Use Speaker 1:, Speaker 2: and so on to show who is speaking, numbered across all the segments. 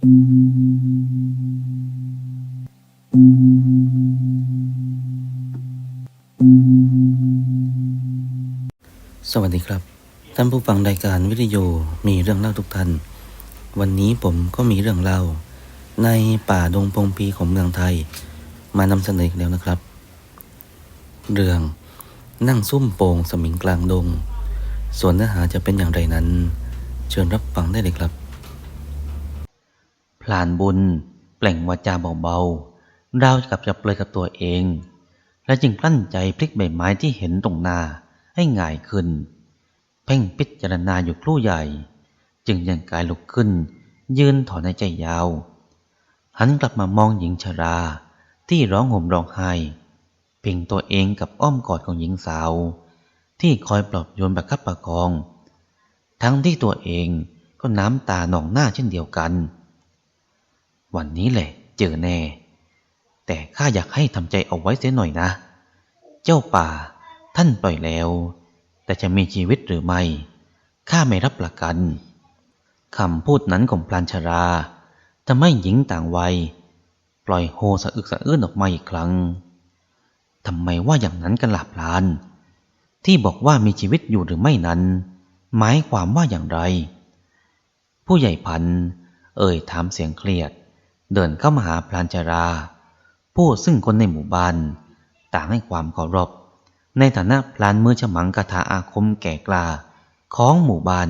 Speaker 1: สวัสดีครับ ท่านผู้ฟังรายการวิทยุมีเรื่องเล่าทุกท่าน วันนี้ผมก็มีเรื่องเล่า ในป่าดงพงปีของเมืองไทย มานำเสนออีกแล้วนะครับ เรื่องนั่งซุ่มโป่งสมิงกลางดง ส่วนเนื้อหาจะเป็นอย่างไรนั้น เชิญรับฟังได้เลยครับ
Speaker 2: ลานบุญ เปล่งวาจาเบาๆราวกับจะเปลยกับตัวเอง และจึงกลั้นใจพลิกใบไม้ที่เห็นตรงหน้าให้ง่ายขึ้น เพ่งพิจารณาอยู่ครู่ใหญ่ จึงยังกายลุกขึ้น ยืนถอนในใจยาว หันกลับมามองหญิงชรา ที่ร้องห่มร้องไห้เพ่งตัวเองกับอ้อมกอดของหญิงสาว ที่คอยปลอบโยนประคับประคอง ทั้งที่ตัวเองก็น้ำตาหนองหน้าเช่นเดียวกัน วันนี้แหละเจอแน่ แต่ข้าอยากให้ทำใจเอาไว้เสียหน่อยนะ เจ้าป่า ท่านปล่อยแล้ว แต่จะมีชีวิตหรือไม่ข้าไม่รับประกันคำพูดนั้นของพลานชราทำให้หญิงต่างวัย ปล่อยโฮสะอึกสะอื้นออกมาอีกครั้งทำไมว่าอย่างนั้นกันหลับลาน ที่บอกว่ามีชีวิตอยู่หรือไม่นั้น หมายความว่าอย่างไร ผู้ใหญ่พันเอ่ยถามเสียงเครียด เดินเข้ามาหาพลานจรา ผู้ซึ่งคนในหมู่บ้านต่างให้ความเคารพ ในฐานะพลานมือฉมังคาถาอาคมแก่กล้าของหมู่บ้าน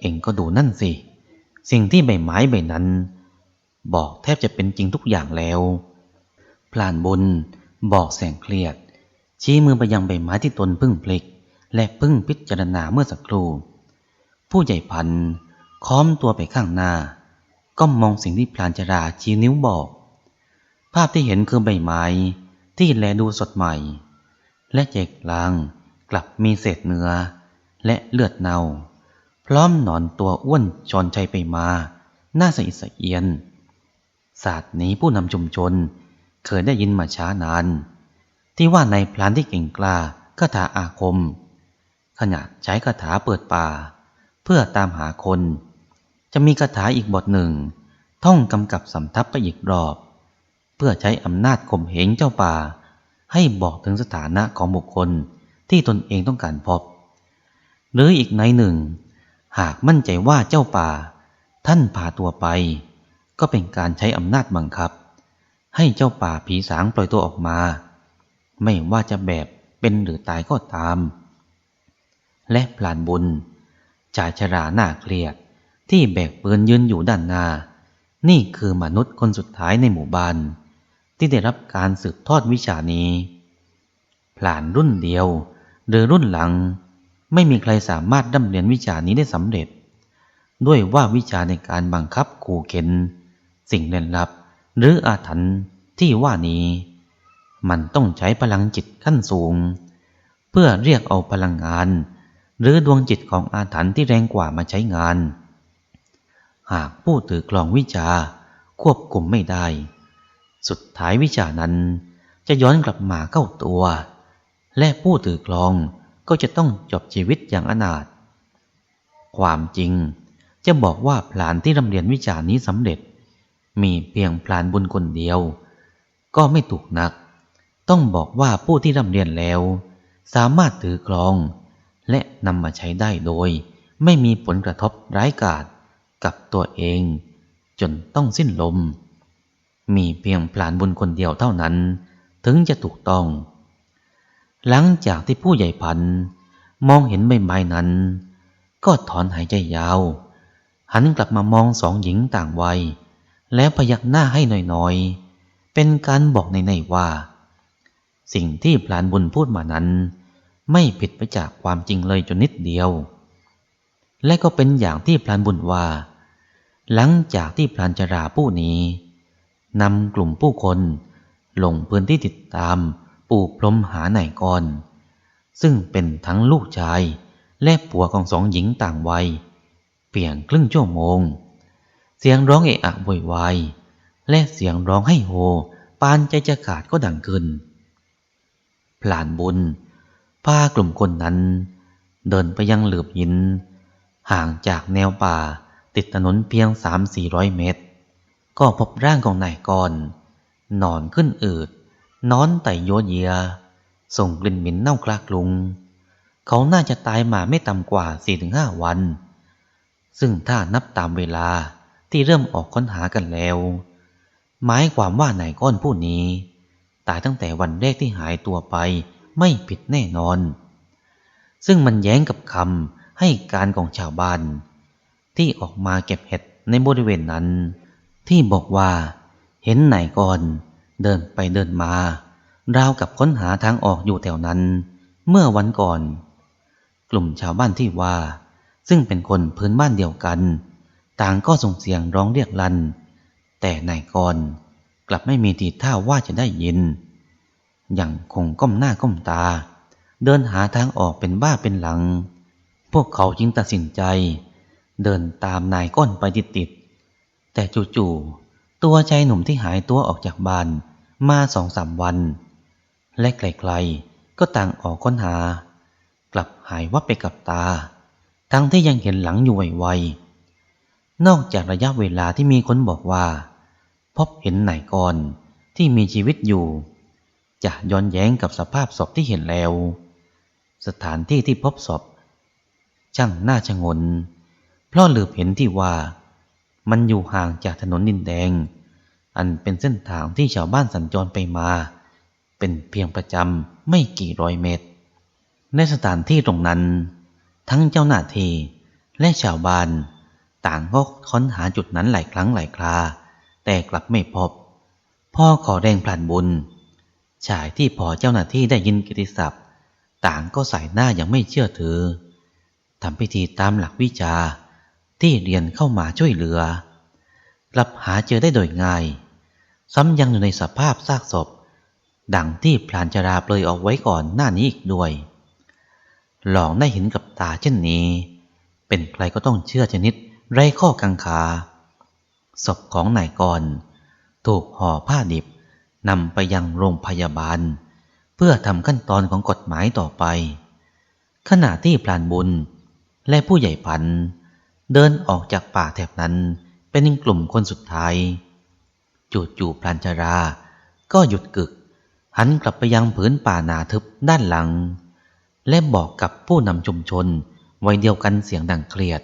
Speaker 2: เองก็ดูนั่นสิ สิ่งที่ใบไม้ใบนั้น บอกแทบจะเป็นจริงทุกอย่างแล้วพลานบุญบอกแสงเครียด ชี้มือไปยังใบไม้ที่ตนพึ่งพลิก และพึ่งพิจารณาเมื่อสักครู่ ผู้ใหญ่พันค้อมตัวไปข้างหน้า ก็มองสิ่งที่พลานจราชี้นิ้วบอก ภาพที่เห็นคือใบไม้ที่แลดูสดใหม่ และเจกลางกลับมีเศษเนื้อ และเลือดเน่า พร้อมหนอนตัวอ้วนจรชัยไปมาหน้าสะอิดสะเอียน ศาสตร์นี้ผู้นำชุมชนเคยได้ยินมาช้านาน ที่ว่าในพลานที่เก่งกล้าคาถาอาคม ขณะใช้คาถาเปิดป่า เพื่อตามหาคน จะมีคาถาอีกบทหนึ่ง ท่องกำกับสำทับไปอีกรอบ เพื่อใช้อำนาจข่มเหงเจ้าป่า ให้บอกถึงสถานะของบุคคลที่ตนเองต้องการพบ หรืออีกในหนึ่ง หากมั่นใจว่าเจ้าป่า ท่านพาตัวไป ก็เป็นการใช้อำนาจบังคับ ให้เจ้าป่าผีสางปล่อยตัวออกมา ไม่ว่าจะแบบเป็นหรือตายก็ตาม และพลานบุญชายชราหน้าเครียด ที่แบกปืนยืนอยู่ด้านหน้า นี่คือมนุษย์คนสุดท้ายในหมู่บ้าน ที่ได้รับการสืบทอดวิชานี้พลานรุ่นเดียว หรือรุ่นหลัง ไม่มีใครสามารถดำเรียนวิชานี้ได้สำเร็จ ด้วยว่าวิชาในการบังคับขู่เข็น สิ่งเล่นลับ หรืออาถรรพ์ที่ว่านี้ มันต้องใช้พลังจิตขั้นสูง เพื่อเรียกเอาพลังงาน หรือดวงจิตของอาถรรพ์ที่แรงกว่ามาใช้งาน หากผู้ถือกลองวิชาควบคุมไม่ได้ สุดท้ายวิชานั้นจะย้อนกลับมาเข้าตัว และผู้ถือกลองก็จะต้องจบชีวิตอย่างอนาถความจริงจะบอกว่าพลานที่รำเรียนวิชานี้สำเร็จ มีเพียงพลานบุญคนเดียว ก็ไม่ถูกนัก ต้องบอกว่าผู้ที่รำเรียนแล้ว สามารถถือกลอง และนำมาใช้ได้โดย ไม่มีผลกระทบร้ายกาจ กับตัวเอง จนต้องสิ้นลม มีเพียงพลานบุญคนเดียวเท่านั้น ถึงจะถูกต้อง หลังจากที่ผู้ใหญ่พันมองเห็นใบไม้นั้น ก็ถอนหายใจยาว หันกลับมามองสองหญิงต่างวัย แล้วพยักหน้าให้หน่อยๆ เป็นการบอกในๆว่า สิ่งที่พลานบุญพูดมานั้น ไม่ผิดไปจากความจริงเลยจนนิดเดียวและก็เป็นอย่างที่พลานบุญว่า หลังจากที่พลานจราผู้นี้นำกลุ่มผู้คนลงพื้นที่ติดตามปูพรมหาไหนายกรซึ่งเป็นทั้งลูกชายและผัวของสองหญิงต่างวัยเพียงครึ่งชั่วโมง เสียงร้องเอะอะโวยวายและเสียงร้องให้โฮปานใจจะขาดก็ดังขึ้นพลานบุญพากลุ่มคนนั้น เดินไปยังเหลือบหิน ห่างจากแนวป่า ติดถนนเพียงสามสี่ร้อยเมตร ก็พบร่างของนายกรนอนขึ้นอืดนอนไตโยเยีย ส่งกลิ่นเหม็นเน่าคลากลุง เขาน่าจะตายมาไม่ต่ำกว่าสี่ถึงห้าวัน ซึ่งถ้านับตามเวลาที่เริ่มออกค้นหากันแล้ว หมายความว่านายก้อนผู้นี้ ตายตั้งแต่วันแรกที่หายตัวไปไม่ผิดแน่นอน ซึ่งมันแย้งกับคำให้การของชาวบ้าน ที่ออกมาเก็บเห็ดในบริเวณนั้น ที่บอกว่า เห็นนายก้อน เดินไปเดินมาราวกับค้นหาทางออกอยู่แถวนั้น เมื่อวันก่อน กลุ่มชาวบ้านที่ว่า ซึ่งเป็นคนพื้นบ้านเดียวกัน ต่างก็ส่งเสียงร้องเรียกลัน แต่นายกรกลับไม่มีทีท่าว่าจะได้ยิน อย่างคงก้มหน้าก้มตา เดินหาทางออกเป็นบ้าเป็นหลัง พวกเขาจึงตัดสินใจ เดินตามนายก้อนไปติดๆแต่จู่ๆตัวชายหนุ่มที่หายตัวออกจากบ้านมาสองสามวัน และไกลๆก็ต่างออกค้นหา กลับหายวับไปกับตา ทั้งที่ยังเห็นหลังอยู่ไวๆนอกจากระยะเวลาที่มีคนบอกว่า พบเห็นนายกรที่มีชีวิตอยู่ จะย้อนแย้งกับสภาพศพที่เห็นแล้ว สถานที่ที่พบศพช่างน่าชงน เพราะเหลือบเห็นที่ว่า มันอยู่ห่างจากถนนดินแดง อันเป็นเส้นทางที่ชาวบ้านสัญจรไปมา เป็นเพียงประจำไม่กี่ร้อยเมตร ในสถานที่ตรงนั้น ทั้งเจ้าหน้าที่และชาวบ้าน ต่างก็ค้นหาจุดนั้นหลายครั้งหลายครา แต่กลับไม่พบ พ่อขอแรงพลันบุญชายที่พอเจ้าหน้าที่ได้ยินกิติศัพท์ ต่างก็ใส่หน้ายังไม่เชื่อถือทำพิธีตามหลักวิชา ที่เรียนเข้ามาช่วยเหลือ กลับหาเจอได้โดยง่าย ซ้ำยังอยู่ในสภาพซากศพ ดังที่พลานจราเปลยเอาไว้ก่อนหน้านี้อีกด้วย หลองได้เห็นกับตาเช่นนี้ เป็นใครก็ต้องเชื่อชนิดไร้ข้อกังขาศพของนายกร ถูกห่อผ้าดิบนำไปยังโรงพยาบาล เพื่อทำขั้นตอนของกฎหมายต่อไป ขณะที่พลานบุญและผู้ใหญ่พันธ์ เดินออกจากป่าแถบนั้น เป็นกลุ่มคนสุดท้าย จู่ๆพลานจรา ก็หยุดกึก หันกลับไปยังผืนป่านาทึบด้านหลัง และบอกกับผู้นำชุมชนวัยเดียวกันเสียงดังเครียด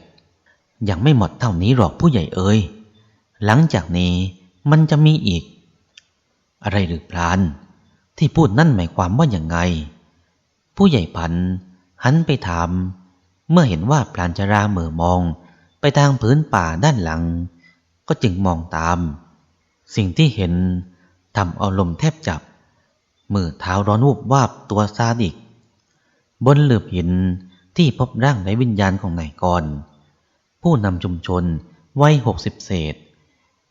Speaker 2: ยังไม่หมดเท่านี้หรอกผู้ใหญ่เอ่ยหลังจากนี้มันจะมีอีก อะไรหรือพลาน ที่พูดนั่นหมายความว่าอย่างไง ผู้ใหญ่พันหันไปถาม เมื่อเห็นว่าพลานจราเหม่อมอง ไปทางพื้นป่าด้านหลัง ก็จึงมองตาม สิ่งที่เห็นทำเอาลมแทบจับ มือเท้าร้อนวูบวาบตัวซาดิก บนหลืบหินที่พบร่างในวิญญาณของนายกร ผู้นำชุมชนวัยหกสิบเศษ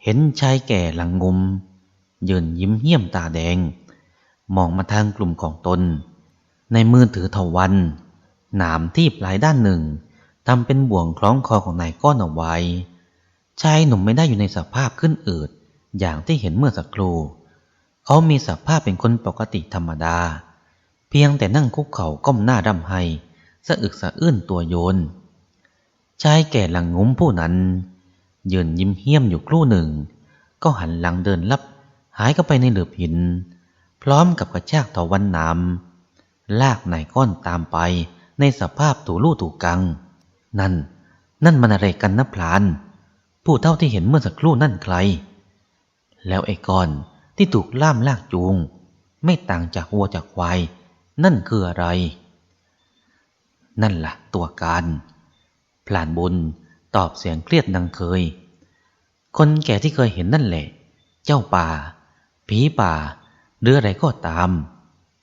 Speaker 2: เห็นชายแก่หลังงุม ยืนยิ้มเหี้ยมตาแดง มองมาทางกลุ่มของตน ในมือถือเถาวันหนามที่ปลายด้านหนึ่ง ทำเป็นบ่วงคล้องคอของนายก้อนเอาไว้ ชายหนุ่มไม่ได้อยู่ในสภาพขึ้นอืดอย่างที่เห็นเมื่อสักครู่ เขามีสภาพเป็นคนปกติธรรมดา เพียงแต่นั่งคุกเข่าก้มหน้าดำไห้สะอึกสะอื้นตัวโยน ชายแก่หลังงุ้มผู้นั้นยืนยิ้มเหี้ยมอยู่ครู่หนึ่ง ก็หันหลังเดินลับ หายเข้าไปในหลืบหิน พร้อมกับกระชากถาวันน้ำลากนายก้อนตามไปในสภาพถูลู่ถูกัง นั่น นั่นมันอะไรกันนะพลาน ผู้เท่าที่เห็นเมื่อสักครู่นั่นใคร แล้วไอ้กอนที่ถูกล่ามลากจูง ไม่ต่างจากวัวจากควาย นั่นคืออะไร นั่นละ่ะ ตัวการพลานบุญตอบเสียงเครียดดังเคย คนแก่ที่เคยเห็นนั่นแหละ เจ้าป่า ผีป่า หรืออะไรก็ตาม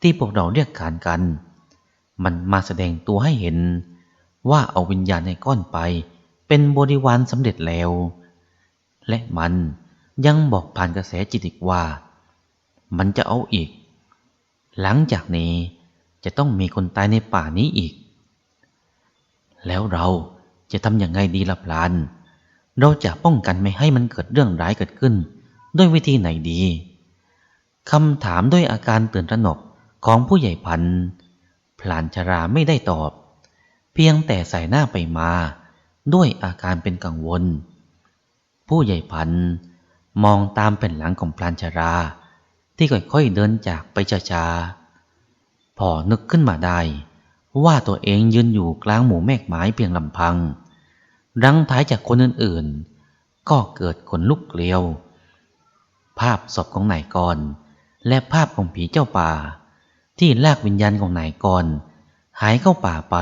Speaker 2: ที่พวกเราเรียกขานกัน มันมาแสดงตัวให้เห็น ว่าเอาวิญญาณในก้อนไป เป็นบริวารสำเร็จแล้ว และมันยังบอกผ่านกระแสจิตอีกว่า มันจะเอาอีก หลังจากนี้จะต้องมีคนตายในป่านี้อีก แล้วเราจะทำอย่างไงดีล่ะพลาน เราจะป้องกันไม่ให้มันเกิดเรื่องร้ายเกิดขึ้น ด้วยวิธีไหนดีคำถามด้วยอาการตื่นตระหนกของผู้ใหญ่พันพลานชราไม่ได้ตอบ พียงแต่ใส่หน้าไปมา ด้วยอาการเป็นกังวล ผู้ใหญ่พันมองตามเป็นหลังของพลานชรา ที่ค่อยๆเดินจากไปช้าๆพอนึกขึ้นมาได้ ว่าตัวเองยืนอยู่กลางหมู่แมกไม้เพียงลำพัง รังท้ายจากคนอื่นๆ ก็เกิดขนลุกเกลียว ภาพศพของนายกร และภาพของผีเจ้าป่า ที่ลากวิญญาณของนายกร หายเข้าป่าไป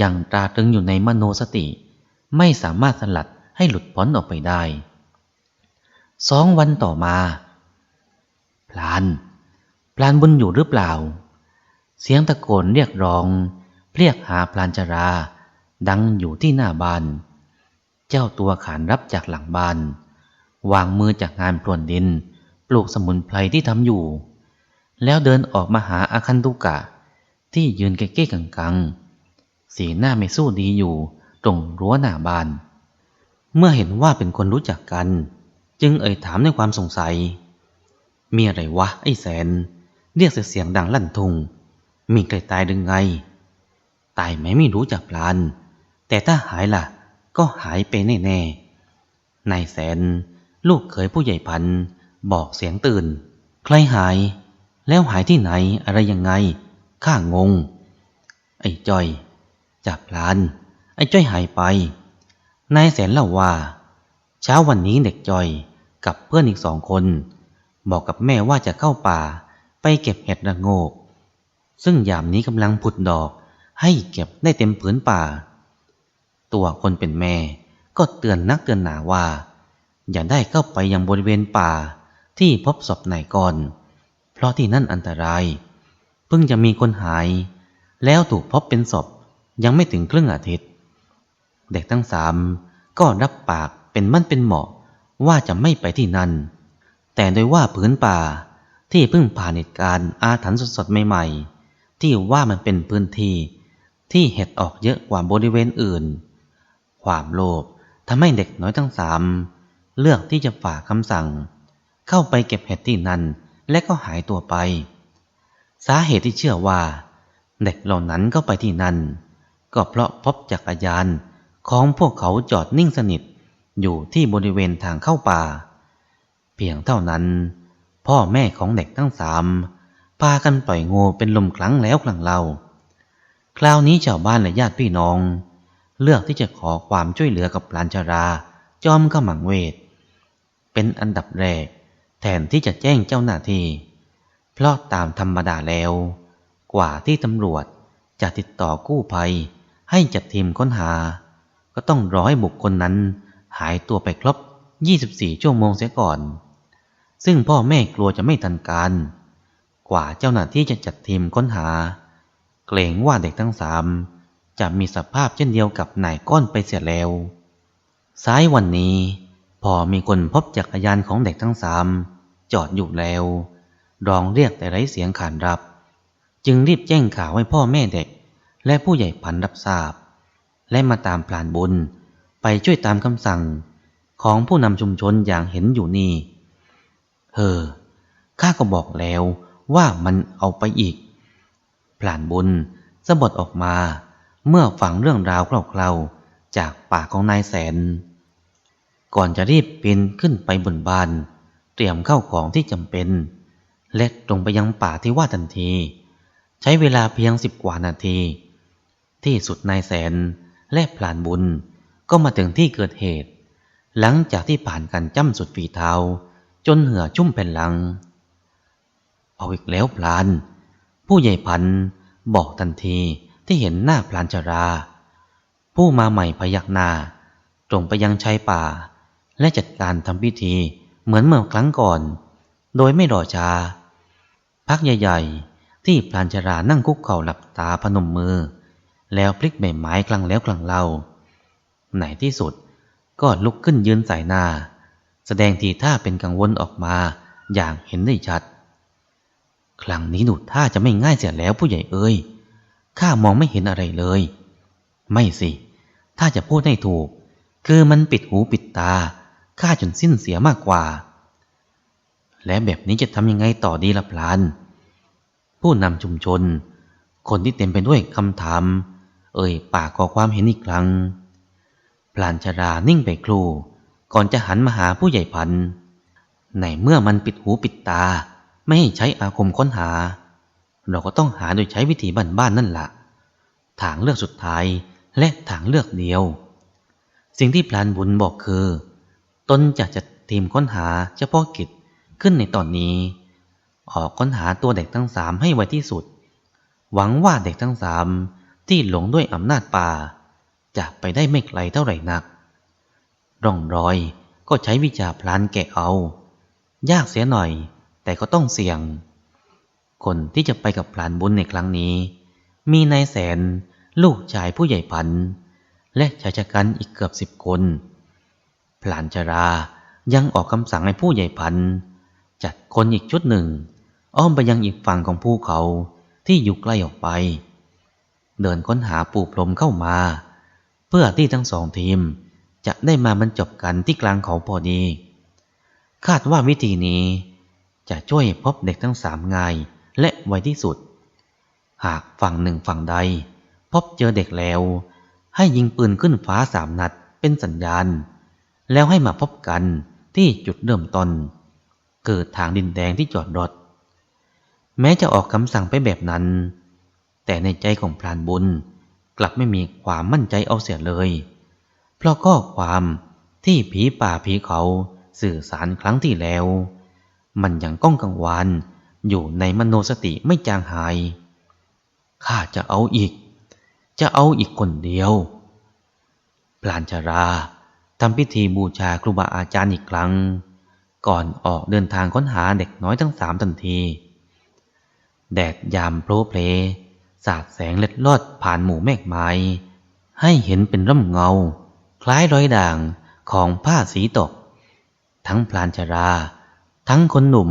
Speaker 2: ยังตราตรึงอยู่ในมโนสติ ไม่สามารถสลัดให้หลุดพ้นออกไปได้สองวันต่อมาพลานพลานบุญอยู่หรือเปล่า เสียงตะโกนเรียกร้อง เรียกหาพลานจรา ดังอยู่ที่หน้าบ้าน เจ้าตัวขานรับจากหลังบ้าน วางมือจากงานพรวนดิน ปลูกสมุนไพรที่ทำอยู่ แล้วเดินออกมาหาอาคันตุกะ ที่ยืนเก๊ๆกังๆ สีหน้าไม่สู้ดีอยู่ ตรงรั้วหน้าบ้าน เมื่อเห็นว่าเป็นคนรู้จักกัน จึงเอ่ยถามด้วยความสงสัย มีอะไรวะไอ้แสน เรียกเสียงดังลั่นทุงมีใครตายดึงไง ตายไหมไม่รู้จักพลาน แต่ถ้าหายล่ะ ก็หายไปแน่ๆนายแสน ลูกเขยผู้ใหญ่พัน บอกเสียงตื่น ใครหาย แล้วหายที่ไหนอะไรยังไง ข้างงไอ้จอย จับพลาน ไอ้จ้อยหายไป นายแสนเล่าว่า เช้าวันนี้เด็กจ้อยกับเพื่อนอีกสองคน บอกกับแม่ว่าจะเข้าป่าไปเก็บเห็ดระโงก ซึ่งยามนี้กำลังผุดดอกให้เก็บได้เต็มผืนป่า ตัวคนเป็นแม่ก็เตือนนักเตือนหนาว่า อย่าได้เข้าไปยังบริเวณป่าที่พบศพนายก่อน เพราะที่นั่นอันตราย เพิ่งจะมีคนหาย แล้วถูกพบเป็นศพ ยังไม่ถึงครึ่งอาทิตย์ เด็กทั้งสามก็รับปากเป็นมั่นเป็นเหมาะว่าจะไม่ไปที่นั่น แต่โดยว่าผืนป่าที่เพิ่งผ่านเหตุการณ์อาถรรพ์สดๆใหม่ๆ ที่ว่ามันเป็นพื้นที่ที่เห็ดออกเยอะกว่าบริเวณอื่น ความโลภทำให้เด็กน้อยทั้งสามเลือกที่จะฝ่าคำสั่ง เข้าไปเก็บเห็ดที่นั่นและก็หายตัวไป สาเหตุที่เชื่อว่า เด็กเหล่านั้นก็ไปที่นั่น ก็เพราะพบจักรยานของพวกเขาจอดนิ่งสนิทอยู่ที่บริเวณทางเข้าป่า เพียงเท่านั้น พ่อแม่ของเด็กทั้งสามพากันปล่อยงูเป็นลมครั้งแล้วครั้งเล่า คราวนี้ชาวบ้านและญาติพี่น้อง เลือกที่จะขอความช่วยเหลือกับลานชาราจอมขมังเวท เป็นอันดับแรกแทนที่จะแจ้งเจ้าหน้าที่ เพราะตามธรรมดาแล้ว กว่าที่ตำรวจจะติดต่อกู้ภัย ให้จัดทีมค้นหา ก็ต้องรอให้บุคคลนั้นหายตัวไปครบ 24 ชั่วโมงเสียก่อน ซึ่งพ่อแม่กลัวจะไม่ทันการ กว่าเจ้าหน้าที่จะจัดทีมค้นหา เกรงว่าเด็กทั้งสามจะมีสภาพเช่นเดียวกับนายก้อนไปเสียแล้วสายวันนี้ พอมีคนพบจักรยานของเด็กทั้งสามจอดอยู่แล้วร้องเรียกแต่ไร้เสียงขานรับ จึงรีบแจ้งข่าวให้พ่อแม่เด็ก และผู้ใหญ่พันรับทราบ และมาตามพลานบุญไปช่วยตามคำสั่งของผู้นำชุมชนอย่างเห็นอยู่นี่เฮอข้าก็บอกแล้วว่ามันเอาไปอีกพลานบุญสะบดออกมาเมื่อฟังเรื่องราวคร่าวๆจากปากของนายแสน ก่อนจะรีบปีนขึ้นไปบนบ้าน เตรียมเข้าของที่จำเป็น และตรงไปยังป่าที่ว่าทันที ใช้เวลาเพียงสิบกว่านาที ที่สุดนายแสนและพลานบุญ ก็มาถึงที่เกิดเหตุ หลังจากที่ผ่านการจ้ำสุดฝีเท้า จนเหือชุ่มแผ่นหลัง เอาอีกแล้วพลาน ผู้ใหญ่พันบอกทันทีที่เห็นหน้าพลานชรา ผู้มาใหม่พยักหน้าตรงไปยังชายป่า และจัดการทำพิธีเหมือนเมื่อครั้งก่อน โดยไม่รอช้าพักใหญ่ ๆ ที่พลานชรานั่งคุกเข่าหลับตาพนมมือ แล้วพลิกใบไม้คลังแล้วคลังเล่าไหนที่สุดก็ลุกขึ้นยืนใส่หน้า แสดงทีท่าเป็นกังวลออกมาอย่างเห็นได้ชัด ครั้งนี้ดูท่าจะไม่ง่ายเสียแล้วผู้ใหญ่เอ้ยข้ามองไม่เห็นอะไรเลย ไม่สิ ถ้าจะพูดให้ถูก คือมันปิดหูปิดตาข้าจนสิ้นเสียมากกว่า และแบบนี้จะทำยังไงต่อดีล่ะพลาน ผู้นำชุมชน คนที่เต็มไปด้วยคำถาม เอ่ยปากขอความเห็นอีกครั้ง พลานชรานิ่งไปครูก่อนจะหันมาหาผู้ใหญ่พันในเมื่อมันปิดหูปิดตา ไม่ให้ใช้อาคมค้นหา เราก็ต้องหาโดยใช้วิธีบ้านๆนั่นละ่ะ ทางเลือกสุดท้ายและทางเลือกเดียว สิ่งที่พลานบุญบอกคือ ตนจะจัดทีมค้นหาเฉพาะกิจขึ้นในตอนนี้ ออกค้นหาตัวเด็กทั้งสามให้ไวที่สุด หวังว่าเด็กทั้งสาม ที่หลงด้วยอำนาจป่า จะไปได้ไม่ไกลเท่าไหร่นัก ร่องรอยก็ใช้วิชาพลานแกะเอา ยากเสียหน่อย แต่ก็ต้องเสี่ยง คนที่จะไปกับพลานบุญในครั้งนี้ มีนายแสน ลูกชายผู้ใหญ่พันธุ์และชายชะกันอีกเกือบสิบคนพลานจรายังออกคำสั่งให้ผู้ใหญ่พันธุ์จัดคนอีกชุดหนึ่ง อ้อมไปยังอีกฝั่งของภูเขาที่อยู่ใกล้ออกไป เดินค้นหาปูพรมเข้ามา เพื่อที่ทั้งสองทีมจะได้มาบรรจบกันที่กลางเขาพอดี คาดว่าวิธีนี้จะช่วยพบเด็กทั้งสามง่ายและไวที่สุด หากฝั่งหนึ่งฝั่งใด พบเจอเด็กแล้ว ให้ยิงปืนขึ้นฟ้าสามนัดเป็นสัญญาณ แล้วให้มาพบกันที่จุดเริ่มต้นเกิดทางดินแดงที่จอดรถ แม้จะออกคำสั่งไปแบบนั้น แต่ในใจของพรานบุญ กลับไม่มีความมั่นใจเอาเสียเลย เพราะข้อความที่ผีป่าผีเขาสื่อสารครั้งที่แล้ว มันยังก้องกังวานอยู่ในมโนสติไม่จางหาย ข้าจะเอาอีก จะเอาอีกคนเดียว พลานชราทำพิธีบูชาครูบาอาจารย์อีกครั้ง ก่อนออกเดินทางค้นหาเด็กน้อยทั้งสามทันที แดดยามโปรเพล สาดแสงเล็ดลอดผ่านหมู่เมฆไม้ ให้เห็นเป็นร่มเงา คล้ายรอยด่างของผ้าสีตก ทั้งพลานชรา ทั้งคนหนุ่ม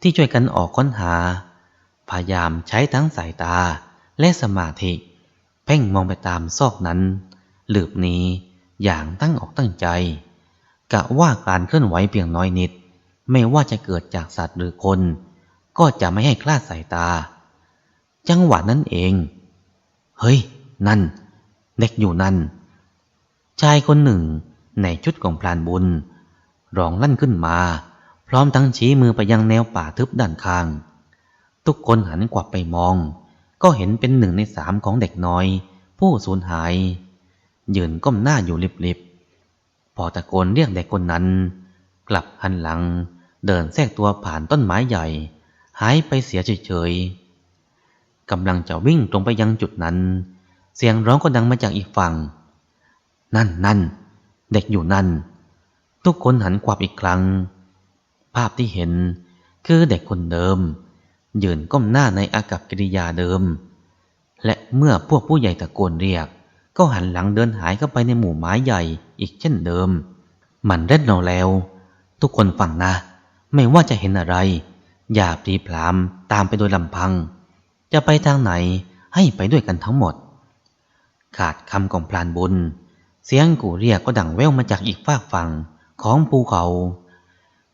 Speaker 2: ที่ช่วยกันออกค้นหา พยายามใช้ทั้งสายตาและสมาธิ เพ่งมองไปตามซอกนั้น หลืบนี้อย่างตั้งอกตั้งใจ กะว่าการเคลื่อนไหวเพียงน้อยนิด ไม่ว่าจะเกิดจากสัตว์หรือคน ก็จะไม่ให้คลาดสายตา จังหวะนั้นเอง เฮ้ย นั่น เด็กอยู่นั่น ชายคนหนึ่งในชุดของพลานบุญ ร้องลั่นขึ้นมา พร้อมทั้งชี้มือไปยังแนวป่าทึบด้านข้าง ทุกคนหันกวับไปมอง ก็เห็นเป็นหนึ่งในสามของเด็กน้อย ผู้สูญหาย ยืนก้มหน้าอยู่ลิบๆพอตะโกนเรียกเด็กคนนั้น กลับหันหลัง เดินแทรกตัวผ่านต้นไม้ใหญ่ หายไปเสียเฉยๆ กำลังจะวิ่งตรงไปยังจุดนั้น เสียงร้องก็ดังมาจากอีกฝั่ง นั่นนั่นเด็กอยู่นั่น ทุกคนหันขวับอีกครั้ง ภาพที่เห็นคือเด็กคนเดิม ยืนก้มหน้าในอากับกิริยาเดิม และเมื่อพวกผู้ใหญ่ตะโกนเรียก ก็หันหลังเดินหายเข้าไปในหมู่ไม้ใหญ่อีกเช่นเดิม มันเร็ดเราแล้ว ทุกคนฟังนะ ไม่ว่าจะเห็นอะไร อย่าปรีพรามตามไปโดยลำพัง จะไปทางไหนให้ไปด้วยกันทั้งหมด ขาดคำของพลานบุญ เสียงกูเรียกก็ดังแว่วมาจากอีกฝากฝั่งของภูเขา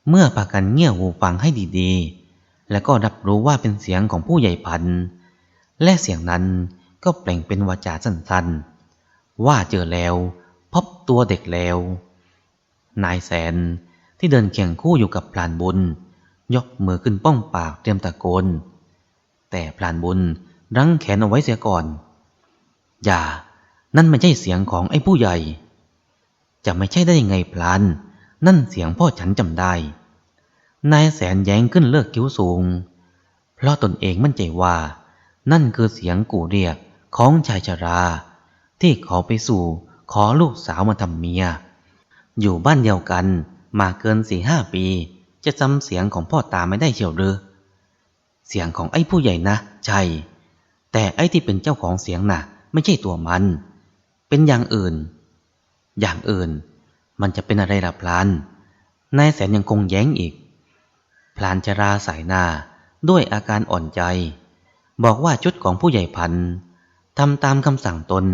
Speaker 2: เมื่อปากันเงี่ยหูฟังให้ดีๆ แล้วก็รับรู้ว่าเป็นเสียงของผู้ใหญ่พัน และเสียงนั้นก็เปล่งเป็นวาจาสั้นๆ ว่าเจอแล้วพบตัวเด็กแล้ว นายแสนที่เดินเคียงคู่อยู่กับพลานบุญ ยกมือขึ้นป้องปากเตรียมตะโกน แต่พลานบุญรั้งแขนเอาไว้เสียก่อน อย่า นั่นไม่ใช่เสียงของไอ้ผู้ใหญ่ จะไม่ใช่ได้ยังไงพลาน นั่นเสียงพ่อฉันจำได้ นายแสนแย้งขึ้นเลิกคิ้วสูง เพราะตนเองมั่นใจว่า นั่นคือเสียงกูเรียกของชายชรา ที่เขาไปสู่ขอลูกสาวมาทำเมีย อยู่บ้านเดียวกันมาเกินสี่ห้าปี จะจำเสียงของพ่อตาไม่ได้เชียวหรือ เสียงของไอ้ผู้ใหญ่นะ ใช่ แต่ไอ้ที่เป็นเจ้าของเสียงน่ะ ไม่ใช่ตัวมัน เป็นอย่างอื่น อย่างอื่น มันจะเป็นอะไรล่ะพลานนายแสนยังคงแย้งอีก พลานชราสายหน้าด้วยอาการอ่อนใจ บอกว่าชุดของผู้ใหญ่พันทำตามคำสั่งตน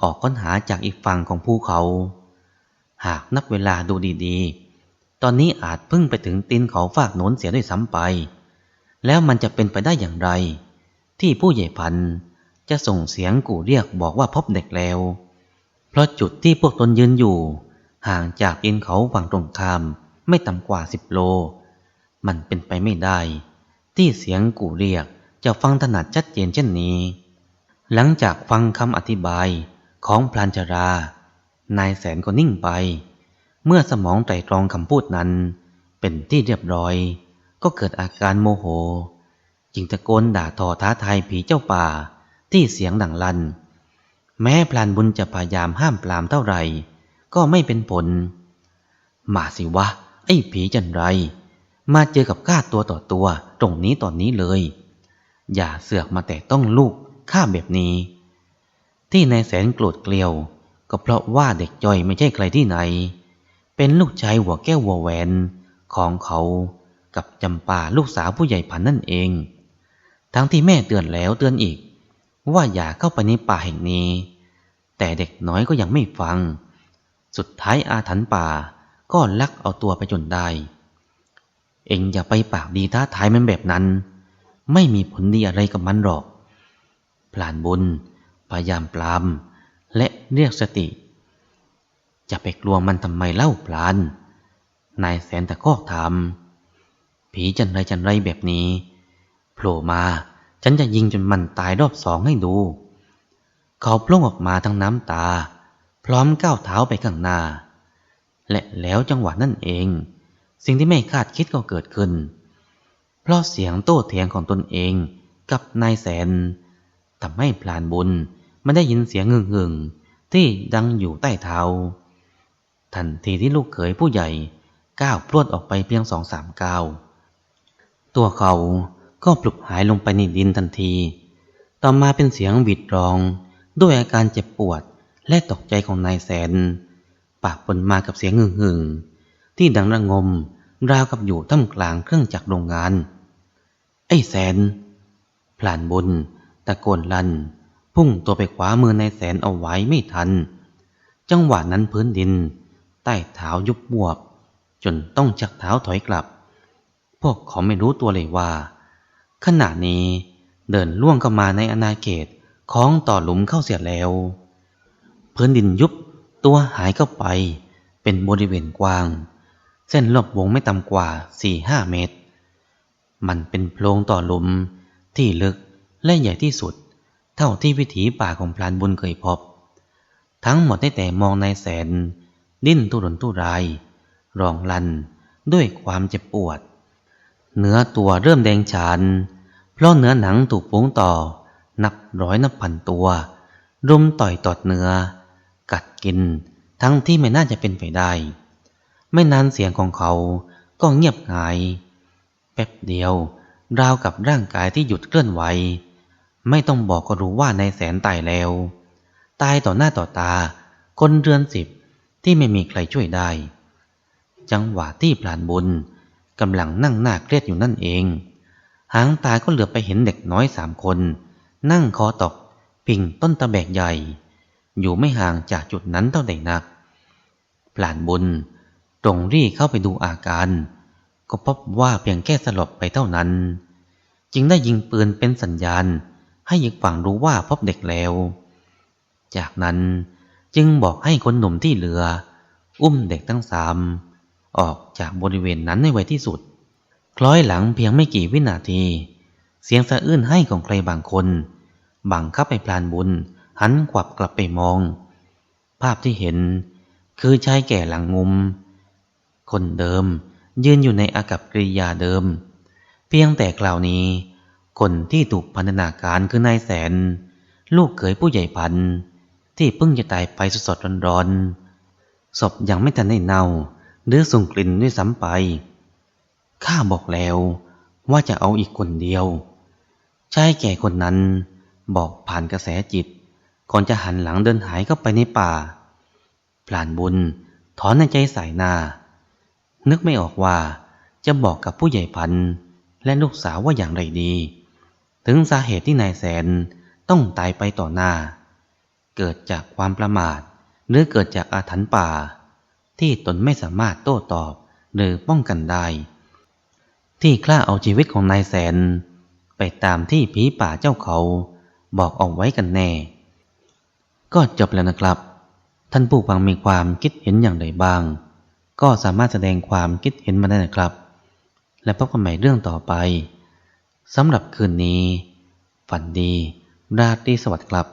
Speaker 2: ออกค้นหาจากอีกฝั่งของภูเขา หากนับเวลาดูดีๆ ตอนนี้อาจพิ่งไปถึงตีนเขาฝากโน้นเสียด้วยซ้ำไป แล้วมันจะเป็นไปได้อย่างไร ที่ผู้ใหญ่พันจะส่งเสียงกู่เรียกบอกว่าพบเด็กแล้ว เพราะจุดที่พวกตนยืนอยู่ ห่างจากตีนเขาฝั่งตรงข้าม ไม่ต่ำกว่าสิบโล มันเป็นไปไม่ได้ ที่เสียงกูเรียกจะฟังถนัดชัดเจนเช่นนี้ หลังจากฟังคำอธิบายของพลานจรา นายแสนก็นิ่งไป เมื่อสมองไตรตรองคำพูดนั้น เป็นที่เรียบร้อย ก็เกิดอาการโมโห จึงตะโกนด่าทอท้าทายผีเจ้าป่าที่เสียงดังลั่นแม้พลานบุญจะพยายามห้ามปรามเท่าไหร่ ก็ไม่เป็นผล มาสิวะ ไอ้ผีจันไร มาเจอกับข้าตัวต่อตัว ตรงนี้ตอนนี้เลย อย่าเสือกมาแต่ต้องลูกข้าแบบนี้ ที่นายแสนโกรธเกลียว ก็เพราะว่าเด็กจอยไม่ใช่ใครที่ไหน เป็นลูกชายหัวแก้วหัวแหวนของเขา กับจำปาลูกสาวผู้ใหญ่พันนั่นเอง ทั้งที่แม่เตือนแล้วเตือนอีก ว่าอย่าเข้าไปในป่าแห่งนี้ แต่เด็กน้อยก็ยังไม่ฟัง สุดท้ายอาถรรพ์ป่าก็ลักเอาตัวไปจนได้ เองอย่าไปปากดีท้าทายมันแบบนั้น ไม่มีผลดีอะไรกับมันหรอก พลานบุญ พยายามปราม และเรียกสติ จะไปกลัวมันทำไมเล่าพลานนายแสนตะคอกถาม ผีจันไรจันไรแบบนี้โผล่มา ฉันจะยิงจนมันตายรอบสองให้ดู เขาพล่งออกมาทั้งน้ำตา พร้อมก้าวเท้าไปข้างหน้า และแล้วจังหวะนั่นเอง สิ่งที่ไม่คาดคิดก็เกิดขึ้น เพราะเสียงโต้เถียงของตนเองกับนายแสนทำให้พลานบุญไม่ได้ยินเสียงงึงงึงๆที่ดังอยู่ใต้เท้า ทันทีที่ลูกเขยผู้ใหญ่ก้าวพรวดออกไปเพียงสองสามก้าว ตัวเขาก็ปลุกหายลงไปในดินทันที ต่อมาเป็นเสียงหวีดร้อง ด้วยอาการเจ็บปวดและตกใจของนายแสน ปากปนมากับเสียงหึ่งหึ่งๆที่ดังระงม ราวกับอยู่ท่ามกลางเครื่องจักรโรงงาน ไอ้แสนพลานบุญ ตะโกนลัน พุ่งตัวไปขวามือนายแสนเอาไว้ไม่ทัน จังหวะนั้นพื้นดิน ใต้เท้ายุบบวบ จนต้องชักเท้าถอยกลับ พวกเขาไม่รู้ตัวเลยว่า ขณะนี้เดินล่วงเข้ามาในอาณาเขตของต่อหลุมเข้าเสียแล้ว พื้นดินยุบตัวหายเข้าไป เป็นบริเวณกว้าง เส้นรอบวงไม่ต่ำกว่าสี่ห้าเมตร มันเป็นโพรงต่อหลุมที่ลึกและใหญ่ที่สุด เท่าที่วิถีป่าของพลานบุญเคยพบ ทั้งหมดได้แต่มองนายแสน ดิ้นทุรนทุราย ร้องลั่นด้วยความเจ็บปวด เนื้อตัวเริ่มแดงฉาน เพราะเนื้อหนังถูกปุ้งต่อ นับร้อยนับพันตัว รุมต่อยตอดเนื้อ กัดกินทั้งที่ไม่น่าจะเป็นไปได้ ไม่นานเสียงของเขาก็เงียบหาย แป๊บเดียว ราวกับร่างกายที่หยุดเคลื่อนไหว ไม่ต้องบอกก็รู้ว่านายแสนตายแล้ว ตายต่อหน้าต่อตา คนเรือนสิบที่ไม่มีใครช่วยได้ จังหวะที่พลานบุญ กำลังนั่งหน้าเครียดอยู่นั่นเอง หางตาก็เหลือบไปเห็นเด็กน้อยสามคน นั่งคอตกพิงต้นตะแบกใหญ่ อยู่ไม่ห่างจากจุดนั้นเท่าใดนักพลานบุญตรงรีเข้าไปดูอาการ ก็พบว่าเพียงแค่สลบไปเท่านั้น จึงได้ยิงปืนเป็นสัญญาณ ให้อีกฝั่งรู้ว่าพบเด็กแล้ว จากนั้นจึงบอกให้คนหนุ่มที่เหลือ อุ้มเด็กทั้งสาม ออกจากบริเวณนั้นในไวที่สุด คล้อยหลังเพียงไม่กี่วินาที เสียงสะอื้นให้ของใครบางคน บังคับให้พลานบุญ หันขวับกลับไปมอง ภาพที่เห็นคือชายแก่หลังงุม คนเดิมยืนอยู่ในอากับกริยาเดิม เพียงแต่คราวนี้ คนที่ถูกพันธนาการคือนายแสน ลูกเขยผู้ใหญ่พันที่เพิ่งจะตายไปสดๆร้อนๆศพยังไม่ทันได้เน่า หรือส่งกลิ่นด้วยซ้ำไป ข้าบอกแล้วว่าจะเอาอีกคนเดียว ชายแก่คนนั้นบอกผ่านกระแสจิต ก่อนจะหันหลังเดินหายเข้าไปในป่า พลานบุญถอนในใจใส่หน้า นึกไม่ออกว่าจะบอกกับผู้ใหญ่พันและลูกสาวว่าอย่างไรดี ถึงสาเหตุที่นายแสนต้องตายไปต่อหน้า เกิดจากความประมาท หรือเกิดจากอาถรรพ์ป่า ที่ตนไม่สามารถโต้ตอบ หรือป้องกันได้ ที่กล้าเอาชีวิตของนายแสน ไปตามที่ผีป่าเจ้าเขา บอกเอาไว้กันแน่ ก็จบแล้วนะครับ ท่านผู้ฟังมีความคิดเห็นอย่างไรบ้าง ก็สามารถแสดงความคิดเห็นมาได้นะครับ และพบกันใหม่เรื่องต่อไปสำหรับคืนนี้ ฝันดี ราตรีสวัสดิ์ครับ